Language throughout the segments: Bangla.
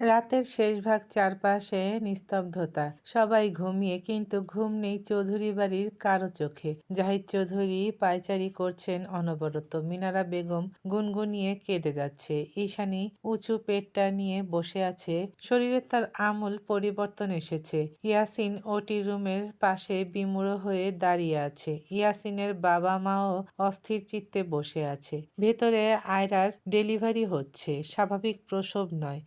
রাতের শেষ ভাগ চারপাশে নিস্তব্ধতা। সবাই ঘুমিয়ে, কিন্তু ঘুম নেই চৌধুরী বাড়ির কারও চোখে। জাহিদ চৌধুরী পায়চারি করছেন অনবরত। মিনারা বেগম গুনগুনিয়ে কেঁদে যাচ্ছে। ঈশানী উঁচু পেটটা নিয়ে বসে আছে। শরীরে তার আমূল পরিবর্তন এসেছে। ইয়াসিন ওটি রুমের পাশে বিমূঢ় হয়ে দাঁড়িয়ে আছে। ইয়াসিনের বাবা মাও অস্থির চিত্তে বসে আছে। ভেতরে আয়রার ডেলিভারি হচ্ছে। স্বাভাবিক প্রসব নয়।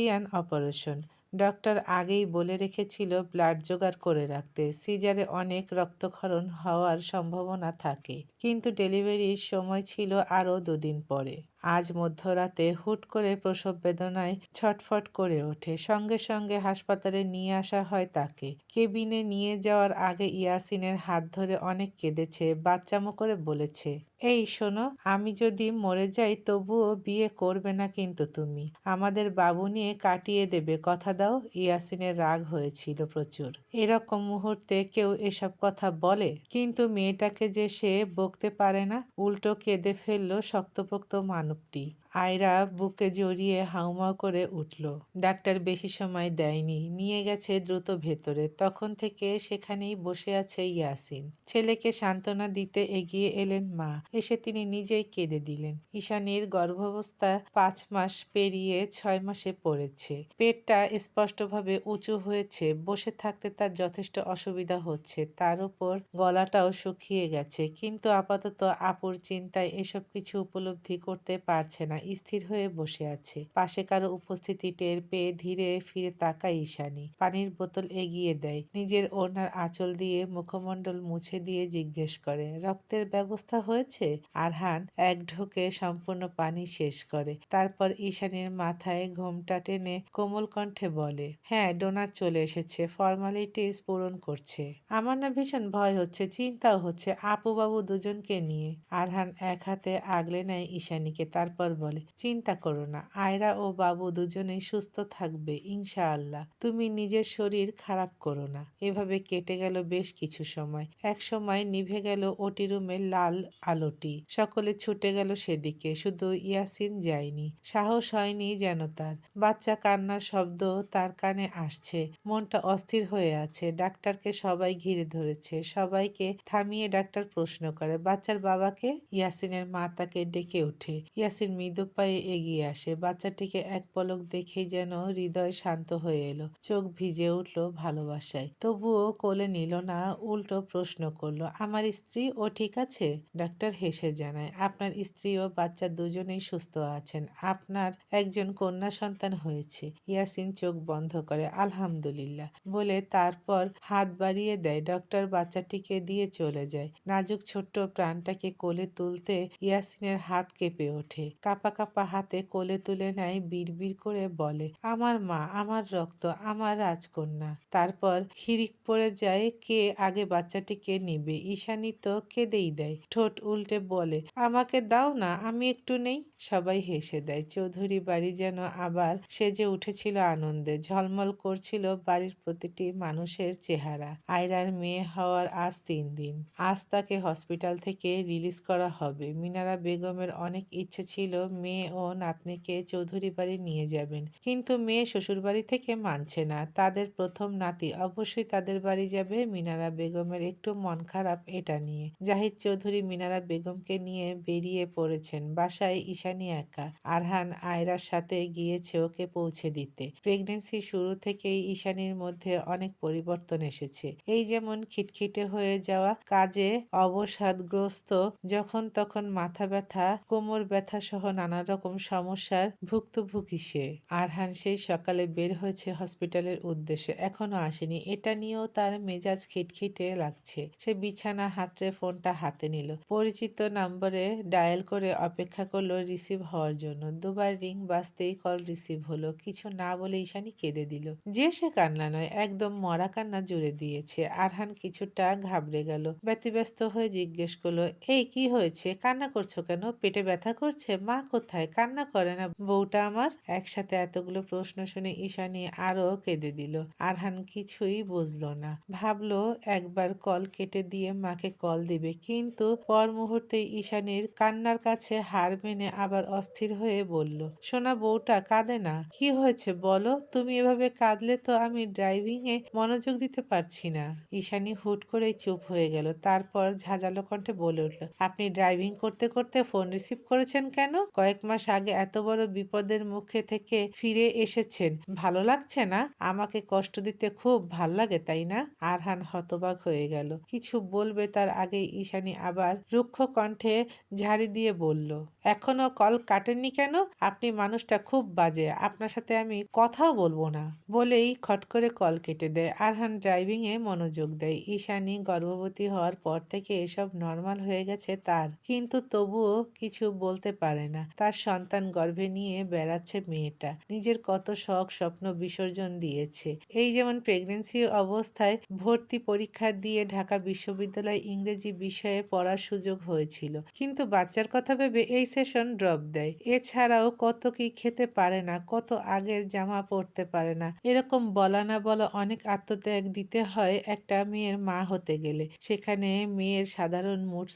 Caesarean operation. ডক্টর আগেই বলে রেখেছিল ব্লাড জোগাড় করে রাখতে, সিজারে অনেক রক্তক্ষরণ হওয়ার সম্ভাবনা থাকে। কিন্তু ডেলিভারির সময় ছিল আরও দুদিন পরে। আজ মধ্যরাতে হুট করে প্রসব বেদনায় ছটফট করে ওঠে। সঙ্গে সঙ্গে হাসপাতালে নিয়ে আসা হয় তাকে। কেবিনে নিয়ে যাওয়ার আগে ইয়াসিনের হাত ধরে অনেক কেঁদেছে, বাচ্চামো করে বলেছে, এই শোনো, আমি যদি মরে যাই তবুও বিয়ে করবে না কিন্তু তুমি। আমাদের বাবু নিয়ে কাটিয়ে দেবে, কথা দাও। ইয়াসিনের রাগ হয়েছিল প্রচুর। এরকম মুহূর্তে কেউ এসব কথা বলে? কিন্তু মেয়েটাকে যে সে বকতে পারে না, উল্টো কেঁদে ফেলল শক্তপোক্ত মানবটি আয়রা বুকে জড়িয়ে হাউমাউ করে উঠল। ডাক্তার বেশি সময় দেয়নি, নিয়ে গেছে দ্রুত ভেতরে। তখন থেকে সেখানেই বসে আছে ইয়াসিন। ছেলেকে সান্ত্বনা দিতে এগিয়ে এলেন মা। এসে তিনি নিজেই কেঁদে দিলেন। ঈশানীর গর্ভাবস্থা পাঁচ মাস পেরিয়ে ছয় মাসে পড়েছে। পেটটা স্পষ্টভাবে উঁচু হয়েছে। বসে থাকতে তার যথেষ্ট অসুবিধা হচ্ছে। তার উপর গলাটাও শুকিয়ে গেছে। কিন্তু আপাতত আপুর চিন্তায় এসব কিছু উপলব্ধি করতে পারছে না। স্থির হয়ে বসে আছে। পাশে কারও উপস্থিতি টের পেয়ে ধীরে ফিরে তাকায় ঈশানী। পানির বোতল এগিয়ে দেয়। নিজের ওনার আঁচল দিয়ে মুখমণ্ডল মুছে দিয়ে জিজ্ঞেস করে, রক্তের ব্যবস্থা হয়েছে? আরহান এক ঢোকে সম্পূর্ণ পানি শেষ করে। তারপর ঈশানীর মাথায় ঘোমটা টেনে কোমল কণ্ঠে বলে হ্যাঁ ডোনার চলে এসেছে। ফর্মালিটিস পূরণ করছে। আমার না ভীষণ ভয় হচ্ছে, চিন্তাও হচ্ছে। আপু বাবু দুজনকে নিয়ে। আরহান এক হাতে আগলে নেয় ঈশানীকে, তারপর বলে চিন্তা করো না, আয়রা ও বাবু দুজনেই সুস্থ থাকবে, ইনশাআল্লাহ। তুমি নিজের শরীর খারাপ করো না। এভাবে কেটে গেল বেশ কিছু সময়। এক সময় নিভে গেল ওটি রুমের লাল আলোটি। সকলে ছুটে গেল সেদিকে, শুধু ইয়াসিন যায়নি। সাহস হয়নি যেন তার। বাচ্চা কান্নার শব্দ তার কানে আসছে। মনটা অস্থির হয়ে আছে। ডাক্তারকে সবাই ঘিরে ধরেছে। সবাইকে থামিয়ে ডাক্তার প্রশ্ন করে, বাচ্চার বাবাকে? ইয়াসিনের মা তাকে ডেকে ওঠে। ইয়াসিন মৃদু পায়ে এগিয়ে আসে। বাচ্চাটিকে এক পলক দেখেই যেন হৃদয় শান্ত হয়ে এলো। চোখ ভিজে উঠল ভালোবাসায়। তবুও কোলে নিল না, উল্টো প্রশ্ন করল, আমার স্ত্রী? ও ঠিক আছে? ডাক্তার হেসে জানায়, আপনার স্ত্রী ও বাচ্চা দুজনেই সুস্থ আছেন। আপনার একজন কন্যা সন্তান হয়েছে। ইয়াসিন চোখ বন্ধ করে, আলহামদুলিল্লাহ। বলে তারপর হাত বাড়িয়ে দেয়। ডক্টর বাচ্চাটিকে দিয়ে চলে যায়। নাজুক ছোট্ট প্রাণটাকে কোলে তুলতে ইয়াসিনের হাত কেঁপে ওঠে। কাপা কাপা হাতে কোলে তুলে নেয়, বিড়বিড় করে বলে, আমার মা, আমার রক্ত, আমার রাজকন্যা। তারপর হিরিক পড়ে যায়, কে আগে বাচ্চাটিকে নিবে? ঈশানী তো কেঁদেই দেয়, ঠোঁট উল্টে বলে, আমাকে দাও না, আমি একটু নেই। সবাই হেসে দেয়, চৌধুরী বাড়ি যেন আবার সেজে উঠেছিল আনন্দে, ঝলমল করছিল বাড়ির প্রতিটি মানুষের চেহারা। আয়রার মেয়ে হওয়ার আজ তিন দিন, আজ তাকে হসপিটাল থেকে রিলিজ করা হবে। মিনারা বেগমের অনেক ইচ্ছে ছিল মেয়ে ও নাতনিকে চৌধুরী বাড়ি নিয়ে যাবেন। কিন্তু মেয়ে শ্বশুরবাড়ি থেকে মানছে না। তাদের প্রথম নাতি অবশ্যই তাদের বাড়ি যাবে মিনারা বেগমের একটু মন খারাপ এটা নিয়ে। জাহিদ চৌধুরী মিনারা বেগমকে নিয়ে বেরিয়ে পড়েছেন বাসায় ঈশানী একা। আরহান আয়রার সাথে গিয়েছে ওকে পৌঁছে দিতে। প্রেগনেন্সি শুরু থেকেই ঈশানীর মধ্যে অনেক পরিবর্তন এসেছে। এই যেমন খিটখিটে হয়ে যাওয়া কাজে অবসাদগ্রস্ত, যখন তখন মাথা ব্যথা, কোমর ব্যথা সহ নানা রকম সমস্যার ভুক্তভোগী সে। আরহান সেই সকালে বের হয়েছে হসপিটালের উদ্দেশ্যে। এখনও আসেনি। এটা নিয়েও তার মেজাজ খিটখিটে লাগছে। সে বিছানা হাতড়ে ফোনটা হাতে নিল। পরিচিত নম্বরে ডায়াল করে অপেক্ষা করল রিসিভ হওয়ার জন্য। দুবার রিং বাজতেই কল রিসিভ হলো। কিছু না বলে ঈশানি কেঁদে দিল। যে সে কান্না নয়, একদম মরা কান্না জুড়ে দিয়েছে। আরহান কিছুটা ঘাবড়ে গেল। ব্যতিব্যস্ত হয়ে জিজ্ঞেস করল, এই কি হয়েছে? কান্না করছ কেন? পেটে ব্যথা করছে? মা কোথায়? কান্না করে না। বউটা আমার একসাথে এতগুলো প্রশ্ন শুনে ঈশানী আরও কেঁদে দিল। আরহান কিছুই বুঝলো না। ভাবলো, একবার কল কেটে দিয়ে মাকে কল দিবে। কিন্তু পর মুহূর্তে ঈশানীর কান্নার কাছে হার মেনে আবার অস্থির হয়ে বলল, সোনা, বউটা কাঁদে না। কি হয়েছে বলো? তুমি এভাবে কাঁদলে তো আমি ড্রাইভিং এ মনোযোগ দিতে পারছি না। ঈশানী হুট করেই চুপ হয়ে গেল। তারপর ঝাঁঝালো কণ্ঠে বলে উঠল, আপনি ড্রাইভিং করতে করতে ফোন রিসিভ করেছেন কেন? কয়েক মাস আগে এত বড় বিপদের মুখে থেকে ফিরে এসেছেন। ভালো লাগছে না? আমাকে কষ্ট দিতে খুব ভালো লাগে, তাই না? আরহান হতবাক হয়ে গেল। কিছু বলবে তার আগে ঈশানী আবার রুক্ষ কণ্ঠে ঝাড়ি দিয়ে বলল, এখনও কল কাটেননি কেন? আপনি মানুষটা খুব বাজে। আপনার সাথে আমি কথাও বলব না। বলেই খট করে কল কেটে দেয়। আরহান ড্রাইভিং এ মনোযোগ দেয়। ঈশানী গর্ভবতী হওয়ার পর থেকে এসব নর্মাল হয়ে গেছে তার। কিন্তু তবুও কিছু বলতে পারে না। তার সন্তান গর্ভে নিয়ে বেড়াচ্ছে মেয়েটা। নিজের কত শখ স্বপ্ন বিসর্জন দিয়েছে। এই যেমন প্রেগনেন্সি অবস্থায় ভর্তি পরীক্ষা দিয়ে ঢাকা বিশ্ববিদ্যালয় ইংরেজি বিষয়ে পড়ার সুযোগ হয়েছিল। কিন্তু বাচ্চার কথা ভেবে এই সেশন ড্রপ দেয়। এছাড়াও কত কি খেতে পারে না, কত আগের জামা পরতে পারে না। এরকম বলা না বলা অনেক আত্মত্যাগ দিতে হয় একটা মেয়ের মা হতে গেলে। সেখানে মেয়ের সাধারণ মুড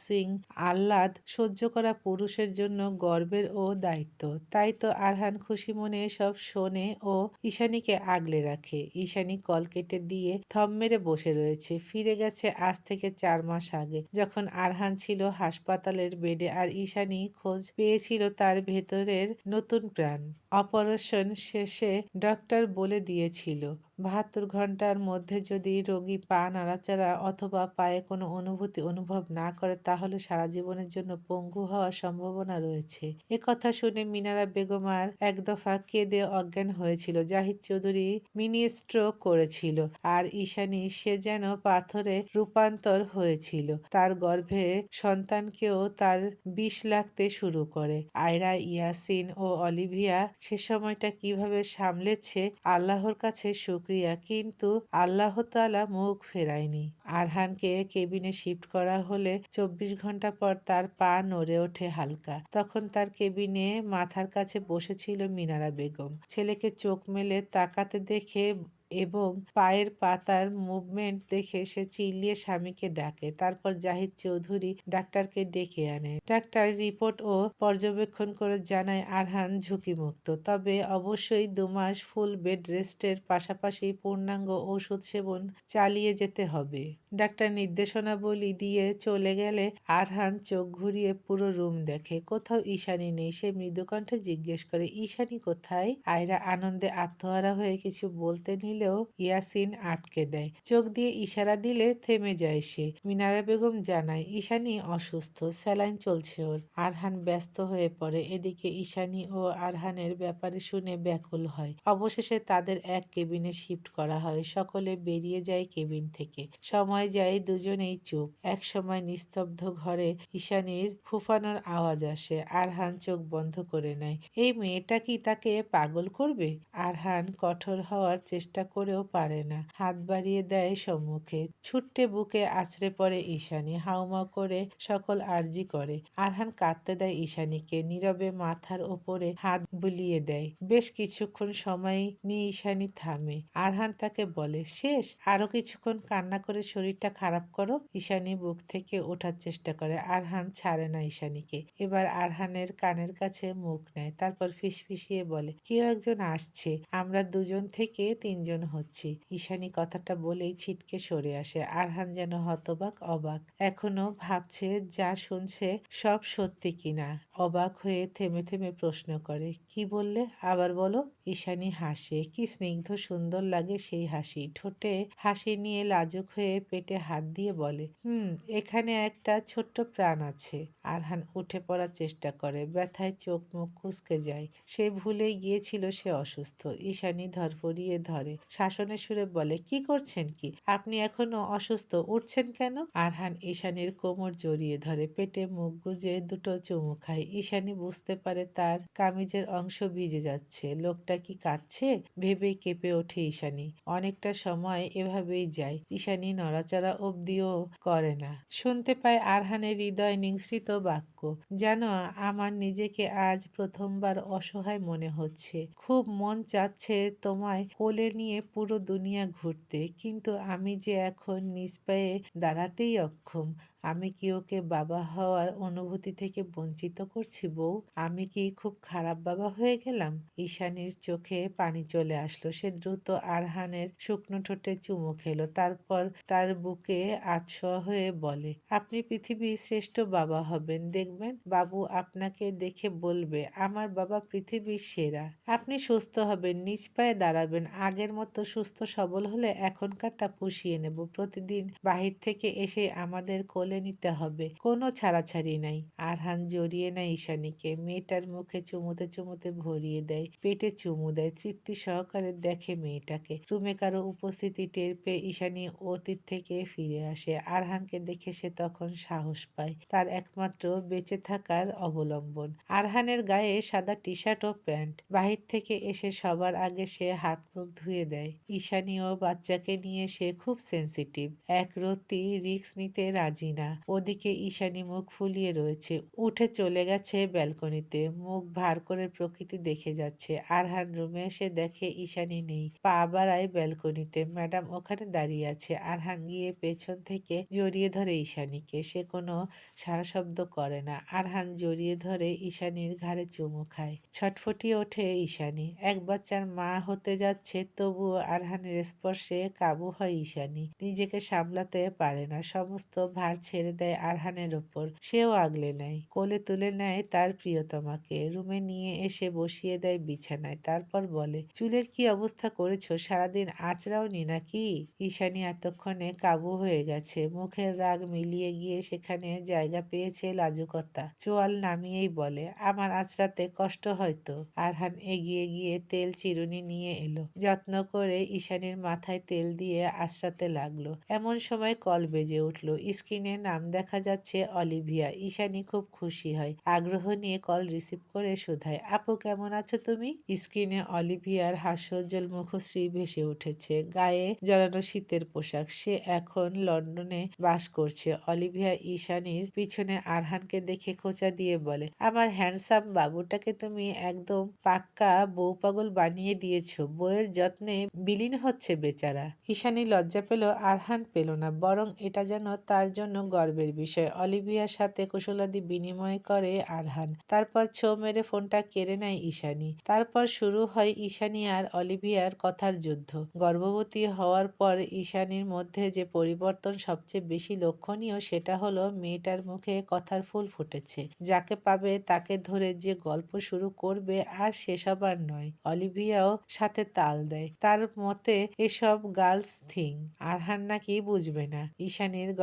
আহ্লাদ সহ্য করা পুরুষের জন্য গর্বের ও দায়িত্ব। তাই তো আরহান খুশি মনে সব শোনে ও ঈশানীকে আগলে রাখে। ঈশানী কল কেটে দিয়ে থম মেরে বসে রয়েছে। ফিরে গেছে আজ থেকে চার মাস আগে। যখন আরহান ছিল হাসপাতালের বেডে আর ঈশানী খোঁজ পেয়েছিল তার ভেতরের নতুন প্রাণ। অপারেশন শেষে ডক্টর বলে দিয়েছিল বাহাত্তর ঘণ্টার মধ্যে যদি রোগী পা নাড়াচাড়া অথবা পায়ে কোনো অনুভূতি অনুভব না করে, তাহলে সারা জীবনের জন্য পঙ্গু হওয়ার সম্ভাবনা রয়েছে। এ কথা শুনে মিনারা বেগম আর এক দফা কেঁদে অজ্ঞান হয়েছিল। জাহিদ চৌধুরী মিনি স্ট্রোক করেছিল আর ঈশানী সে যেন পাথরে রূপান্তর হয়েছিল। তার গর্ভে সন্তানকেও তার বিষ লাগতে শুরু করে। আয়রা, ইয়াসিন ও অলিভিয়া সে সময়টা কীভাবে সামলেছে, আল্লাহর কাছে শুক্রিয়া, কিন্তু আল্লাহ তালা মুখ ফেরায়নি। আরহানকে কেবিনে শিফট করা হলে চব্বিশ ঘণ্টা পর তার পা নড়ে ওঠে হালকা। তখন তার কেবিনে মাথার কাছে বসেছিল মিনারা বেগম। ছেলেকে চোখ মেলে তাকাতে দেখে এবং পায়ের পাতার মুভমেন্ট দেখে সে চিল্লিয়ে স্বামীকে ডাকে। তারপর জাহিদ চৌধুরী ডাক্তারকে ডেকে আনে। ডাক্তার রিপোর্ট ও পর্যবেক্ষণ করে জানায়, আরহান ঝুঁকিমুক্ত। তবে অবশ্যই দুমাস ফুল বেড রেস্টের পাশাপাশি পূর্ণাঙ্গ ওষুধ সেবন চালিয়ে যেতে হবে। ডাক্তার নির্দেশনাবলী দিয়ে চলে গেলে আরহান চোখ ঘুরিয়ে পুরো রুম দেখে। কোথাও ঈশানি নেই। সে মৃদুকণ্ঠে জিজ্ঞেস করে, ঈশানি কোথায়? আয়রা আনন্দে আত্মহারা হয়ে কিছু বলতে নিলেও ইয়াসিন আটকে দেয়। চোখ দিয়ে ইশারা দিলে থেমে যায় সে। মিনারা বেগম জানায়, ঈশানী অসুস্থ, স্যালাইন চলছে ওর। আরহান ব্যস্ত হয়ে পড়ে। এদিকে ঈশানী ও আরহানের ব্যাপারে শুনে ব্যাকুল হয়। অবশেষে তাদের এক কেবিনে শিফট করা হয়। সকলে বেরিয়ে যায় কেবিন থেকে। সময় যায় দুজনেই চুপ। এক সময় নিস্তব্ধ ঘরে ঈশানির ফুফানোর আওয়াজ আসে। আরহান চোখ বন্ধ করে নেয়। এই মেয়েটা কি তাকে পাগল করবে? আরহান কঠোর হওয়ার চেষ্টা করেও পারে না। হাত বাড়িয়ে দেয় সম্মুখে। ছুট্টে বুকে আছড়ে পড়ে ঈশানী। হাউমাউ করে সকল আর্জি করে। আরহান কাঁদতে দেয় ঈশানীকে। নীরবে মাথার ওপরে হাত বুলিয়ে দেয়। বেশ কিছুক্ষণ সময় নিয়ে ঈশানী থামে। আরহান তাকে বলে, শেষ, আরও কিছুক্ষণ কান্না করে শরীরটা খারাপ করো। ঈশানী বুক থেকে ওঠার চেষ্টা করে। আরহান ছাড়ে না ঈশানীকে। এবার আরহানের কানের কাছে মুখ নেয়। তারপর ফিসফিসিয়ে বলে, কেউ একজন আসছে। আমরা দুজন থেকে তিনজন হচ্ছি। ঈশানী কথাটা বলেই ছিটকে সরে আসে। আরহান যেন হতবাক, অবাক। এখনও ভাবছে, যা শুনছে সব সত্যি কিনা। অবাক হয়ে থেমে থেমে প্রশ্ন করে, কি বললে? আবার বলো, ঈশানী হাসে। কি স্নিগ্ধ সুন্দর লাগে সেই হাসি। ঠোঁটে হাসি নিয়ে লাজুক হয়ে পেটে হাত দিয়ে বলে, হুম, এখানে একটা ছোট্ট প্রাণ আছে। আরহান উঠে পড়ার চেষ্টা করে, ব্যথায় চোখ মুখ কুচকে যায়। সে ভুলে গিয়েছিল সে অসুস্থ। ঈশানী ধরপড়িয়ে ধরে শাসনের সুরে বলে, কি করছেন কি? আপনি এখনও অসুস্থ, উঠছেন কেন? আরহান ঈশানীর কোমর জড়িয়ে ধরে, পেটে মুখ গুজে দুটো চুমু খায়। ঈশানী বুঝতে পারে তার কামিজের অংশ ভিজে যাচ্ছে। লোকটা কি কাঁদছে? ভেবেই কেঁপে ওঠে ঈশানী। অনেকটা সময় এভাবেই যায়। ঈশানী নড়াচড়া অবধিও করে না। শুনতে পায় আরহানের হৃদয় নিংসৃত বাক্য, যেন আমার নিজেকে আজ প্রথমবার অসহায় মনে হচ্ছে। খুব মন চাচ্ছে তোমায় কোলে নিয়ে পুরো দুনিয়া ঘুরতে কিন্তু আমি যে এখন নিজ পায়ে দাঁড়াতেই অক্ষম আমি কি ওকে বাবা হওয়ার অনুভূতি থেকে বঞ্চিত করছি বউ? আমি কি খুব খারাপ বাবা হয়ে গেলাম? ঈশানীর চোখে পানি চলে আসলো। সে দ্রুত আরহানের শুকনো ঠোঁটে চুমু খেলো। তারপর তার বুকে আতশোয়া হয়ে বলে, আপনি পৃথিবীর শ্রেষ্ঠ বাবা হবেন, দেখবেন? বাবু আপনাকে দেখে বলবে, আমার বাবা পৃথিবীর সেরা। আপনি সুস্থ হবেন, নিজ পায়ে দাঁড়াবেন। আগের মতো সুস্থ সবল হলে এখনকারটা পুষিয়ে নেব। প্রতিদিন বাহির থেকে এসে আমাদের কোলে নিতে হবে। কোনো ছাড়াছাড়ি নাই। আরহান জড়িয়ে নেয় ঈশানীকে। মেয়েটার মুখে চুমুতে চুমুতে ভরিয়ে দেয়, পেটে চুমু দেয়। তৃপ্তি সহকারে দেখে মেয়েটাকে। রুমে কারও উপস্থিতি টের পেয়ে ঈশানী অতীত থেকে ফিরে আসে। আরহানকে দেখে সে তখন সাহস পায়। তার একমাত্র বেঁচে থাকার অবলম্বন। আরহানের গায়ে সাদা টি শার্ট ও প্যান্ট। বাহির থেকে এসে সবার আগে সে হাত মুখ ধুয়ে দেয়। ঈশানী ও বাচ্চাকে নিয়ে সে খুব সেন্সিটিভ। এক রতি রিক্স নিতে রাজি না ওদিকে ঈশানী মুখ ফুলিয়ে রয়েছে। উঠে চলে গেছে ব্যালকনিতে। মুখ ভার করে প্রকৃতি দেখে যাচ্ছে। আরহান রুমে এসে দেখে ঈশানী নেই। পা বাড়ায় ব্যালকনিতে। ম্যাডাম ওখানে দাঁড়িয়ে আছে। আরহান গিয়ে পেছন থেকে জড়িয়ে ধরে ঈশানীকে। সে কোনো সারা শব্দ করে না। আরহান জড়িয়ে ধরে ঈশানীর ঘাড়ে চুমু খায়। ছটফটিয়ে ওঠে ঈশানী। এক বাচ্চার মা হতে যাচ্ছে, তবুও আরহানের স্পর্শে কাবু হয় ঈশানী। নিজেকে সামলাতে পারে না। সমস্ত ভার ছেড়ে দেয় আরহানের ওপর সেও আগলে নেয়, কোলে তুলে নেয় তার প্রিয়তমাকে। রুমে নিয়ে এসে বসিয়ে দেয় বিছানায়, তারপর বলে, চুলের কি অবস্থা করেছ? সারাদিন আঁচড়াও নি নাকি? ঈশানী এতক্ষণে কাবু হয়ে গেছে। মুখের রাগ মিলিয়ে গিয়ে সেখানে জায়গা পেয়েছে লাজুকতা। চোয়াল নামিয়েই বলে, আমার আঁচড়াতে কষ্ট হয়তো আরহান এগিয়ে গিয়ে তেল চিরুনি নিয়ে এলো। যত্ন করে ঈশানীর মাথায় তেল দিয়ে আঁচড়াতে লাগল। এমন সময় কল বেজে উঠল। স্ক্রিনে নাম দেখা যাচ্ছে অলিভিয়া। ঈশানি খুব খুশি হয়, আগ্রহ নিয়ে কল রিসিভ করে শুধায়, আপু, কেমন আছো তুমি? স্ক্রিনে অলিভিয়ার হাস্যোজ্জ্বল মুখশ্রী ভেসে উঠেছে, গায়ে জড়ানো শীতের পোশাক। সে এখন লন্ডনে বাস করছে। অলিভিয়া ঈশানীর পিছনে আরহানকে দেখে খোঁচা দিয়ে বলে, আমার হ্যান্ডসাম বাবুটাকে তুমি একদম পাক্কা বউ পাগল বানিয়ে দিয়েছ। বউয়ের যত্নে বিলীন হচ্ছে বেচারা। ঈশানী লজ্জা পেল, আরহান পেল না, বরং এটা যেন তার জন্য গর্বের বিষয়। অলিভিয়ার সাথে কুশলাদি বিনিময় করে আরহান। তারপর ছো মেরে ফোনটা কেড়ে নেয় ঈশানী। তারপর শুরু হয় ঈশানী আর অলিভিয়ার কথার যুদ্ধ। গর্ভবতী হওয়ার পর ঈশানীর মধ্যে যে পরিবর্তন সবচেয়ে বেশি লক্ষণীয় সেটা হলো মেয়েটার মুখে কথার ফুল ফুটেছে। যাকে পাবে তাকে ধরে যে গল্প শুরু করবে আর সেসব আর নয়। অলিভিয়াও সাথে তাল দেয়। তার মতে এসব গার্লস থিং। আরহান নাকি বুঝবে না। ঈশানীর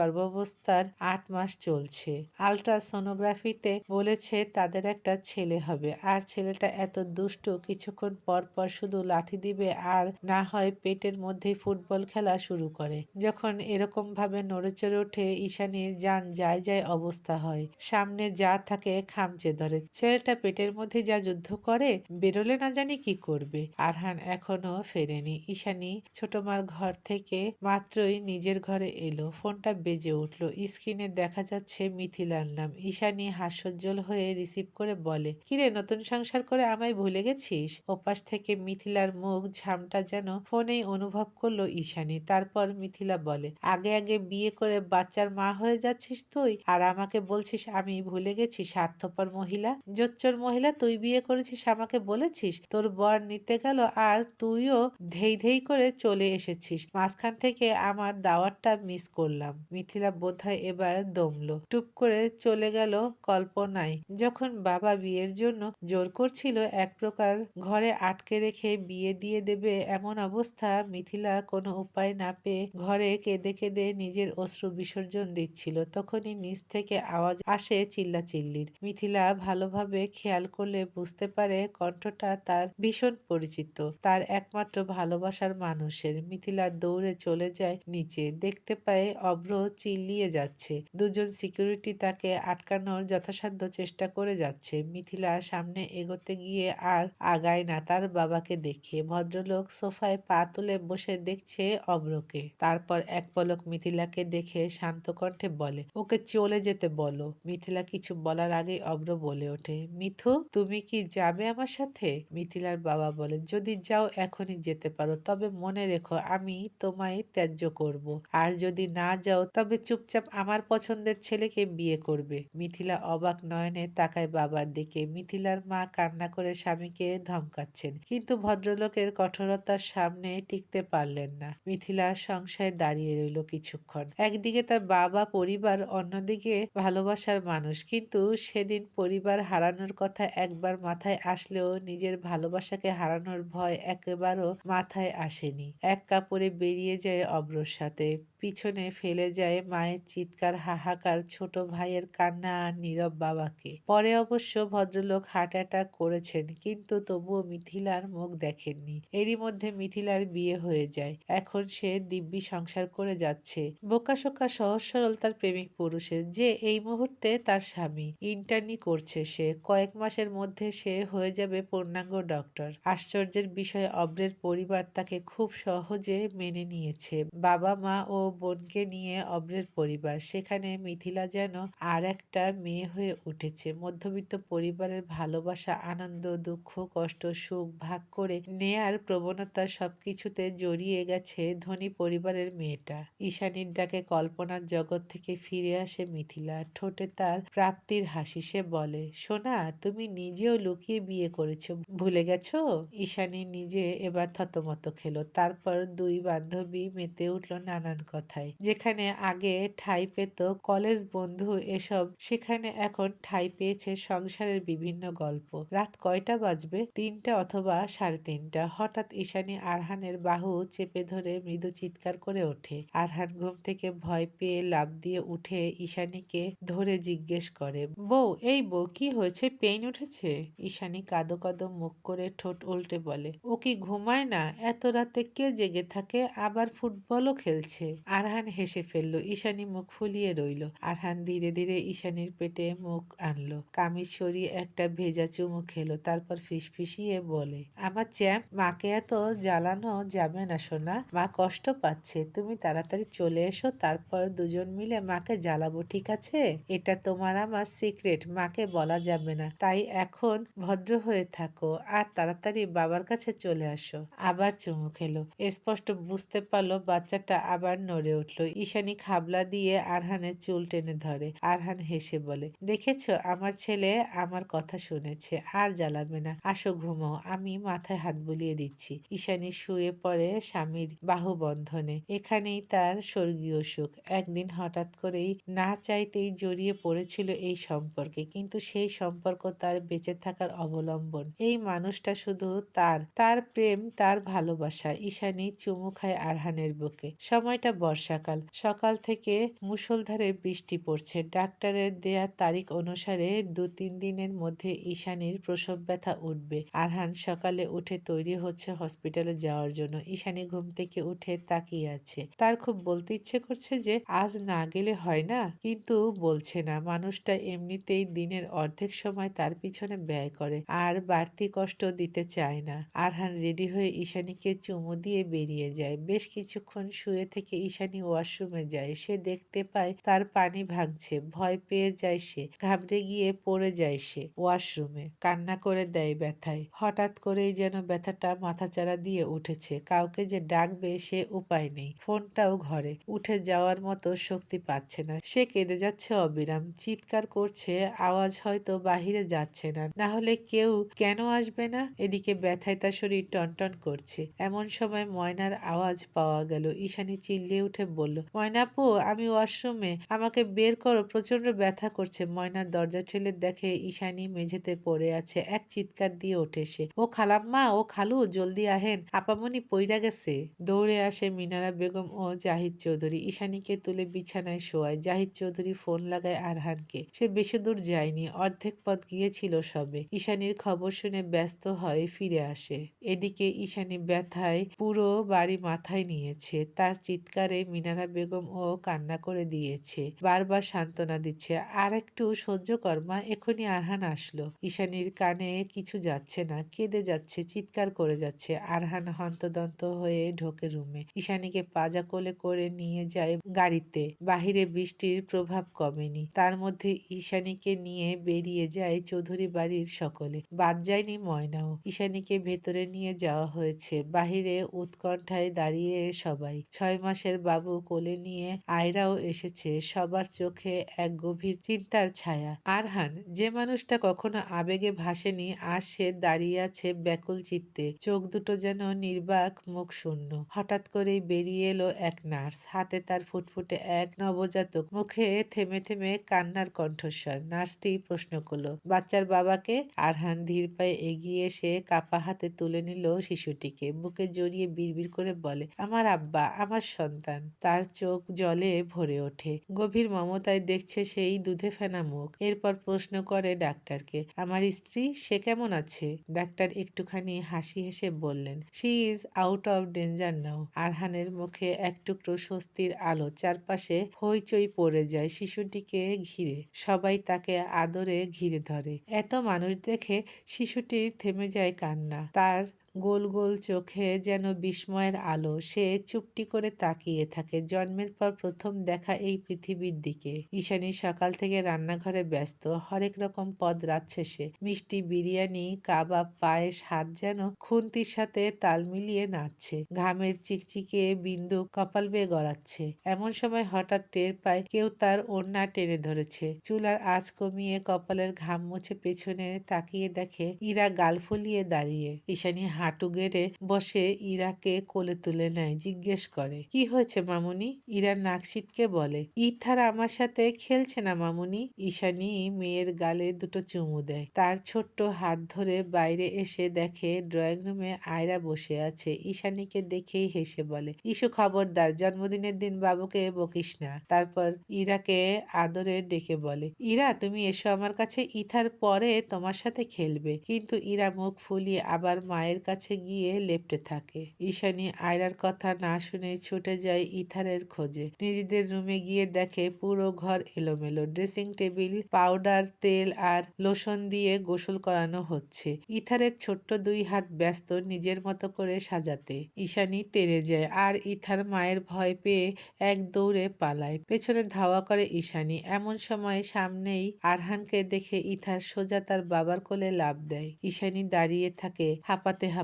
গর্ভাবস্থার আট মাস চলছে। আলট্রাসোনোগ্রাফিতে বলেছে তাদের একটা ছেলে হবে। আর ছেলেটা এত দুষ্টু, কিছুক্ষণ পর পর শুধু লাথি দিবে আর না হয় পেটের মধ্যেই ফুটবল খেলা শুরু করে। যখন এরকম ভাবে নড়েচড়ে ওঠে ঈশানীর যান যায় যায় অবস্থা হয়। সামনে যা থাকে খামচে ধরে। ছেলেটা পেটের মধ্যে যা যুদ্ধ করে, বেরোলে না জানি কি করবে। আরহান এখনও ফেরেনি। ঈশানী ছোট মার ঘর থেকে মাত্রই নিজের ঘরে এলো। ফোনটা বেজে উঠল। স্ক্রিনে দেখা যাচ্ছে মিথিলার নাম। ঈশানী হাস্যোজ্জ্বল হয়ে রিসিভ করে বলে, কিরে, নতুন সংসার করে আমায় ভুলে গেছিস? ওপাশ থেকে মিথিলার মুখ ঝামটা যেন ফোনেই অনুভব করল ঈশানী। তারপর মিথিলা বলে, আগে আগে বিয়ে করে বাচ্চার মা হয়ে যাচ্ছিস তুই, আর আমাকে বলছিস আমি ভুলে গেছি, স্বার্থপর মহিলা। জোচ্চর মহিলা, তুই বিয়ে করেছিস, আমাকে বলেছিস? তোর বর নিতে গেল, আর তুইও ধেই ধেই করে চলে এসেছিস। মাঝখান থেকে আমার দাওয়াতটা মিস করলাম। মিথিলা বোধহয় এবার দমলো। টুপ করে চলে গেল কল্পনায়। যখন বাবা বিয়ের জন্য জোর করছিল, এক প্রকার ঘরে আটকে রেখে বিয়ে দিয়ে দেবে এমন অবস্থা মিথিলা কোনো উপায় না পেয়ে ঘরে কেঁদে কেঁদে নিজের অশ্রু বিসর্জন দিচ্ছিল। তখনই নিচ থেকে আওয়াজ আসে চিল্লাচিল্লির। মিথিলা ভালোভাবে খেয়াল করলে বুঝতে পারে কণ্ঠটা তার ভীষণ পরিচিত। তার একমাত্র ভালোবাসার মানুষের। মিথিলা দৌড়ে চলে যায় নিচে। দেখতে পায় অভ্র চিল্লিয়ে যাচ্ছে। যাচ্ছে। দুজন সিকিউরিটি তাকে আটকানোর যথাসাধ্য চেষ্টা করে যাচ্ছে। মিথিলা সামনে এগোতে গিয়ে আর আগায় না তার বাবাকে দেখে। ভদ্রলোক সোফায় পা তুলে বসে দেখছে অব্রকে তারপর এক পলক মিথিলাকে দেখে শান্ত কণ্ঠে বলে, ওকে চলে যেতে বলো। মিথিলা কিছু বলার আগেই অব্র বলে ওঠে, মিথু, তুমি কি যাবে আমার সাথে? মিথিলার বাবা বলে, যদি যাও এখনই যেতে পারো, তবে মনে রেখো আমি তোমায় ত্যায্য করব। আর যদি না যাও, তবে চুপচাপ আমার পছন্দের ছেলেকে বিয়ে করবে। মিথিলা অবাক নয়নে তাকায় বাবার দিকে। মিথিলার মা কান্না করে স্বামীকে ধমকাচ্ছেন, কিন্তু ভদ্রলোকের কঠোরতার সামনে টিকতে পারলেন না। মিথিলা সংশয়ে দাঁড়িয়ে রইল কিছুক্ষণ। একদিকে তার বাবা পরিবার, অন্যদিকে ভালোবাসার মানুষ। কিন্তু সেদিন পরিবার হারানোর কথা একবার মাথায় আসলেও নিজের ভালোবাসাকে হারানোর ভয় একেবারও মাথায় আসেনি। এক কাপড়ে বেরিয়ে যায় অব্রর সাথে। পিছনে ফেলে যায় মায়ের চিৎকার, হাহাকার, ছোট ভাইয়ের কান্না আর নীরব বাবাকে। পরে অবশ্য ভদ্রলোক হার্ট অ্যাটাক করেছেন, কিন্তু তবুও মিথিলার মুখ দেখেননি। এরই মধ্যে মিথিলার বিয়ে হয়ে যায়। এখন সে দিব্যি সংসার করে যাচ্ছে। বোকাশোকা সহজ সরল তার প্রেমিক পুরুষের, যে এই মুহূর্তে তার স্বামী। ইন্টার্নি করছে সে। কয়েক মাসের মধ্যে সে হয়ে যাবে পূর্ণাঙ্গ ডক্টর আশ্চর্যের বিষয়ে, অব্রের পরিবার তাকে খুব সহজে মেনে নিয়েছে। বাবা, মা ও বোনকে নিয়ে অব্রের পরিবার। সেখানে মিথিলা যেন আর একটা মেয়ে হয়ে উঠেছে। মধ্যবিত্ত পরিবারের ভালোবাসা, আনন্দ, দুঃখ, কষ্ট, সুখ ভাগ করে নেয়ার প্রবণতা সবকিছুতে জড়িয়ে গেছে ধনী পরিবারের মেয়েটা। ঈশানীর ডাকে কল্পনার জগৎ থেকে ফিরে আসে মিথিলা। ঠোঁটে তার প্রাপ্তির হাসি। সে বলে, সোনা, তুমি নিজেও লুকিয়ে বিয়ে করেছ, ভুলে গেছো? ঈশানী নিজে এবার থতমত খেলো। তারপর দুই বান্ধবী মেতে উঠল নানান কথায় যেখানে আগে ঠাই পেত কলেজ বন্ধু এসব, সেখানে এখন ঠাই পেয়েছে সংসারের বিভিন্ন গল্প। রাত কয়টা বাজবে? তিনটা অথবা সাড়ে তিনটা। হঠাৎ ঈশানী আরহানের বাহু চেপে ধরে মৃদু চিৎকার করে ওঠে। আরহান ঘুম থেকে ভয় পেয়ে লাভ দিয়ে উঠে ঈশানীকে ধরে জিজ্ঞেস করে, বউ, এই বউ, কি হয়েছে? পেইন উঠেছে? ঈশানী কাদো কাদো মুখ করে ঠোঁট উল্টে বলে, ও কি ঘুমায় না? এত রাতে কে জেগে থাকে? আবার ফুটবলও খেলছে। আরহান হেসে ফেলল, ঈশানী মুখ ফুলিয়ে রইল। আরহান ধীরে ধীরে ঈশানীর পেটে মুখ আনলো। কামিজ সরিয়ে একটা ভেজা চুমু খেলো, তারপর ফিসফিসিয়ে বলে, আমার চ্যাম্প, মাকে এত জ্বালানো যাবে না সোনা। মা কষ্ট পাচ্ছে, তুমি তাড়াতাড়ি চলে এসো, তারপর দুজন মিলে মাকে জ্বালাবো, ঠিক আছে? এটা তোমার আমার সিক্রেট, মাকে বলা যাবে না। তাই এখন ভদ্র হয়ে থাকো, আর তাড়াতাড়ি বাবার কাছে চলে আসো। আবার চুমু খেলো। স্পষ্ট বুঝতে পারল বাচ্চাটা আবার নড়ে উঠল। ঈশানী খাবলা দিয়ে আরহানের চুল টেনে ধরে। আরহান হেসে বলে, দেখেছ, আমার ছেলে আমার কথা শুনেছে, আর জ্বালাবে না। আসো ঘুমাও, আমি মাথায় হাত বুলিয়ে দিচ্ছি। ঈশানী শুয়ে পড়ে স্বামীর বাহু বন্ধনে এখানেই তার স্বর্গীয় সুখ। একদিন হঠাৎ করেই না চাইতেই জড়িয়ে পড়েছিল এই সম্পর্কে, কিন্তু সেই সম্পর্ক তার বেঁচে থাকার অবলম্বন। এই মানুষটা শুধু তার তার প্রেম, তার ভালোবাসা। ঈশানী চুমু খায় আরহানের বুকে। সময়টা বর্ষাকাল সকাল। থেকে মুষলধারে বৃষ্টি পড়ছে। ডাক্তারের দেয়া তারিখ অনুসারে দু তিন দিনের মধ্যে ঈশানীর প্রসব ব্যথা উঠবে। আরহান সকালে উঠে তৈরি হচ্ছে হসপিটালে যাওয়ার জন্য। ঈশানী ঘুম থেকে উঠে তাকিয়ে আছে। তার খুব বলতে ইচ্ছে করছে যে, আজ না গেলে হয় না? কিন্তু বলছে না। মানুষটা এমনিতেই দিনের অর্ধেক সময় তার পিছনে ব্যয় করে। আর বাড়তি কষ্ট দিতে চায় না। আরহান রেডি হয়ে ঈশানীকে চুমু দিয়ে বেরিয়ে যায়। বেশ কিছুক্ষণ শুয়ে থেকে ঈশানী ওয়াশরুমে যায়। সে দেখতে পায় তার পানি ভাঙছে, ভয় পেয়ে যায় সে, ঘাবড়ে গিয়ে পড়ে যায় সে ওয়াশরুমে। কান্না করে দেয় ব্যথায়, হঠাৎ করেই যেন ব্যথাটা মাথাচাড়া দিয়ে উঠেছে। কাউকে যে ডাকবে সে উপায় নেই, ফোনটাও ঘরে। উঠে যাওয়ার মতো শক্তি পাচ্ছে না। সে কেঁদে যাচ্ছে অবিরাম, চিৎকার করছে, আওয়াজ হয়তো বাহিরে যাচ্ছে না। না হলে কেউ কেন আসবে না? এদিকে ব্যথায় তার শরীর টনটন করছে। এমন সময় ময়নার আওয়াজ পাওয়া গেল। ঈশানী চিল্লিয়ে উঠে বলল ময়নাপু আমি ওয়াশরুমে। আমাকে বের করো প্রচণ্ড ব্যথা করছে। ময়নার দরজা ঠেলে দেখে ঈশানী মেঝেতে পড়ে আছে, এক চিৎকার দিয়ে ওঠে সে। ও খালাম্মা, ও খালু, জলদি আহেন। আপামনি পইরা গেছে। দৌড়ে আসে মিনারা বেগম ও জাহিদ চৌধুরী। ঈশানীকে তুলে বিছানায় শোয়ায়। জাহিদ চৌধুরী ফোন লাগায় আরহানকে। সে বেশি দূর যায়নি, অর্ধেক পথ গিয়েছিল সবে। ঈশানীর খবর শুনে ব্যস্ত হয়ে ফিরে আসে। এদিকে ঈশানী ব্যথায় পুরো বাড়ি মাথায় নিয়েছে। তার চিৎকারে একেবারে মিনারা বেগম ও কান্না করে দিয়েছে। বারবার সান্ত্বনা দিচ্ছে। আর একটু সহ্য কর, মা, এখনই আরহান আসলো। ঈশানীর কানে কিছু যাচ্ছে না, কেঁদে যাচ্ছে, চিৎকার করে যাচ্ছে। আরহান হন্তদন্ত হয়ে ঢোকে রুমে। ঈশানীকে পাজা কোলে করে নিয়ে যায় গাড়িতে। বাহিরে বৃষ্টির প্রভাব কমেনি। তার মধ্যে ঈশানীকে নিয়ে বেরিয়ে যায় চৌধুরী বাড়ির সকলে। বাদ যায়নি ময়নাও। ঈশানীকে ভেতরে নিয়ে যাওয়া হয়েছে। বাহিরে উৎকণ্ঠায় দাঁড়িয়ে সবাই। ছয় মাসের বাবু কোলে নিয়ে আয়রাও এসেছে। সবার চোখে এক গভীর চিন্তার ছায়া। আরহান, যে মানুষটা কখনো আবেগে ভাসেনি, আজ সে দাঁড়িয়ে আছে ব্যাকুল চিত্তে। চোখ দুটো যেন নির্বাক, মুখ শূন্য। হঠাৎ করেই বেরিয়ে এলো এক নার্স। হাতে তার ফুটফুটে এক নবজাতক। মুখে থেমে থেমে কান্নার কণ্ঠস্বর। নার্সটি প্রশ্ন করল, বাচ্চার বাবাকে? আরহান ধীর পায়ে এগিয়ে এসে কাপা হাতে তুলে নিল শিশুটিকে। বুকে জড়িয়ে বিড়বিড় করে বলে, আমার আব্বা, আমার সন্তান। তার চোখ জলে ভরে ওঠে। গভীর মমতায় দেখছে সেই দুধে ফেনা মুখ। এরপর প্রশ্ন করে ডাক্তারকে, আমার স্ত্রী, সে কেমন আছে? ডাক্তার একটুখানি হাসি হেসে বললেন she is out of danger now আরহানের মুখে এক টুকরো স্বস্তির আলো চারপাশে হইচই পড়ে যায় শিশুটিকে ঘিরে। সবাই তাকে আদরে ঘিরে ধরে। এত মানুষ দেখে শিশুটির থেমে যায় কান্না। তার গোল গোল চোখে যেন বিস্ময়ের আলো, সে চুপটি করে তাকিয়ে থাকে। জন্মের পর প্রথম দেখা এই পৃথিবীর দিকে। ঈশানী সকাল থেকে রান্নাঘরে ব্যস্ত, হরেক রকম পদ রাচ্ছে সে মিষ্টি বিরিয়ানি, কাবাব, পায়েস, হাত যেন খুন্তির সাথে তাল মিলিয়ে নাচছে। ঘামের চিকচিকে বিন্দু কপাল বেয়ে গড়াচ্ছে। এমন সময় হঠাৎ টের পায় কেউ তার ওড়না টেনে ধরেছে। চুলার আঁচ কমিয়ে কপালের ঘাম মুছে পেছনে তাকিয়ে দেখে ইরা গাল ফুলিয়ে দাঁড়িয়ে। ঈশানী হাঁটু গেড়ে বসে ইরাকে কোলে তুলে নেয়, জিজ্ঞেস করে, কি হয়েছে মামুনি? ইরা নাক সিটকে বলে ইথার আমার সাথে খেলছে না মামুনি। ঈশানি মেয়ের গালে দুটো চুমু দেয়। তার ছোট্ট হাত ধরে বাইরে এসে দেখে ড্রয়িং রুমে আয়রা বসে আছে। ঈশানীকে দেখেই হেসে বলে, ইসু খবরদার, জন্মদিনের দিন বাবুকে বকিস না। তারপর ইরাকে আদরে ডেকে বলে, ইরা, তুমি এসো আমার কাছে। ইথার পরে তোমার সাথে খেলবে। কিন্তু ইরা মুখ ফুলিয়ে আবার মায়ের কাছে গিয়ে লেপটে থাকে। ঈশানী আয়রার কথা না শুনে ছুটে যায় ইথারের খোঁজে। নিজেদের রুমে গিয়ে দেখে পুরো ঘর এলোমেলো। ড্রেসিং টেবিল, পাউডার, তেল আর লোশন দিয়ে গোসল করানো হচ্ছে। ইথারের ছোট্ট দুই হাত ব্যস্ত নিজের মতো করে সাজাতে। ঈশানী তেড়ে যায় আর ইথার মায়ের ভয় পেয়ে এক দৌড়ে পালায়। পেছনে ধাওয়া করে ঈশানী। এমন সময় সামনেই আরহানকে দেখে ইথার সোজা তার বাবার কোলে লাভ দেয়। ঈশানী দাঁড়িয়ে থাকে হাঁপাতে হাঁপাতে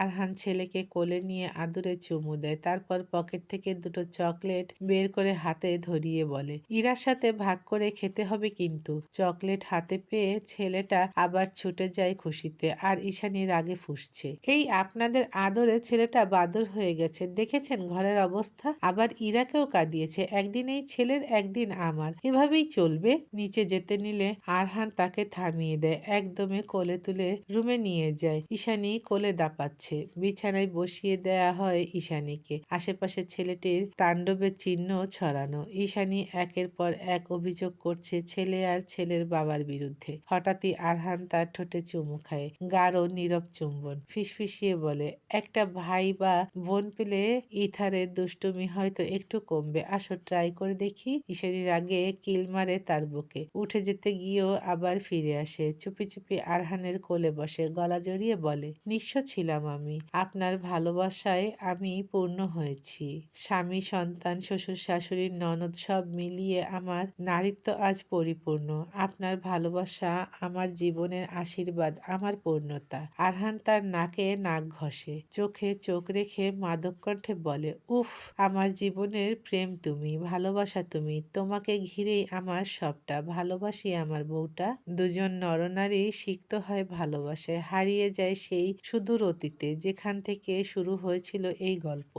আরহান ছেলেকে কোলে নিয়ে আদুরে চুমু দেয়, তারপর পকেট থেকে দুটো চকলেট বের করে হাতে ধরিয়ে বলে, ইরার সাথে ভাগ করে খেতে হবে কিন্তু। চকলেট হাতে পেয়ে ছেলেটা আবার ছুটে যায় খুশিতে আর ঈশানী রাগে ফুসছে। এই আপনাদের আদরে ছেলেটা বাদর হয়ে গেছে, দেখেছেন ঘরের অবস্থা? আবার ইরাকেও কাঁদিয়েছে, একদিন এই ছেলের, একদিন আমার। এভাবেই চলবে? নিচে যেতে নিলে আরহান তাকে থামিয়ে দেয়, একদমে কোলে তুলে রুমে নিয়ে যায়। ঈশানি কোলে দাপাচ্ছে। বিছানায় বসিয়ে দেয়া হয় ঈশানীকে। আশেপাশে ছেলেটির তাণ্ডবের চিহ্ন ছড়ানো। ঈশানী একের পর এক অভিযোগ করছে ছেলে আর ছেলের বাবার বিরুদ্ধে। হঠাৎই আরহান তার ঠোঁটে চুমু খায়। গাঢ়, নীরব চুম্বন। ফিসফিসিয়ে বলে, একটা ভাই বা বোন পেলে ইথারের দুষ্টুমি হয়তো একটু কমবে। আসো ট্রাই করে দেখি। ঈশানীর আগে কিল মারে তার বুকে। উঠে যেতে গিয়েও আবার ফিরে আসে। চুপি চুপি আরহানের কোলে বসে। গলা জড়িয়ে বলে, নিঃস্ব ছিলাম আমি। আপনার ভালোবাসায় আমি পূর্ণ হয়েছি। স্বামী, সন্তান, শ্বশুর শাশুড়ির ননদ সব মিলিয়ে আমার নারীত্ব আজ পরিপূর্ণ। আপনার ভালোবাসা, আমার জীবনের আশীর্বাদ, আমার পূর্ণতা। আরহান তার নাকে নাক ঘষে, চোখে চোখ রেখে মাদক কণ্ঠে বলে, উফ, আমার জীবনের প্রেম তুমি, ভালোবাসা তুমি। তোমাকে ঘিরেই আমার সবটা। ভালোবাসি আমার বউটা। দুজন নরনারী সিক্ত হয় ভালোবাসায়। হারিয়ে যায় সেই সুদূর অতীতে যেখান থেকে শুরু হয়েছিল এই গল্প।